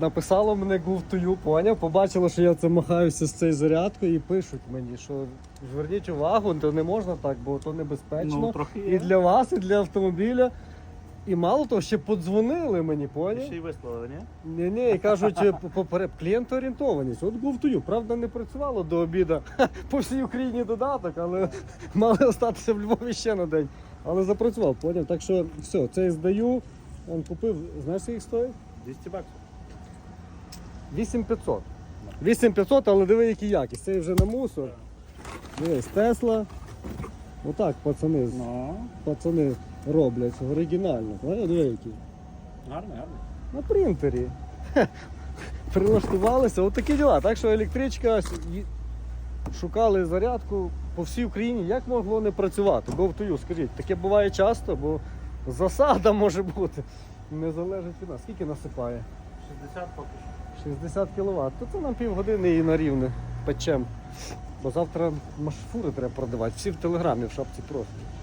Написало мене гуфтую, поняв, побачило, що я це махаюся з цією зарядкою і пишуть мені, що зверніть увагу, то не можна так, бо то небезпечно. Ну, трохи і є. для вас, і для автомобіля. І мало того, ще подзвонили мені, поняв? ще й висловили, ні? Ні, ні, і кажуть, е, по- клієнтоорієнтованість. От гуфтую. Правда, не працювало до обіду по всій Україні додаток, але мали остатися в Львові ще на день. Але запрацював, поняв? Так що все, це здаю. Он купив, знаєш, скільки стоїть? 200 баксів. 8500. 8500, але диви, який якість. Це вже на мусор. Дивись, Тесла. Отак пацани, Ну, пацани роблять оригінально. Диви, який. гарний, гарний. На принтері. Прилаштувалися, от такі діла. Так що електричка шукали зарядку по всій Україні. Як могло не працювати? You, скажіть, таке буває часто, бо засада може бути. Не залежить від нас. Скільки насипає? 60 поки що. 60 кВт. То це нам півгодини і на рівне печем. Бо завтра машфури треба продавати. Всі в телеграмі в шапці профілю.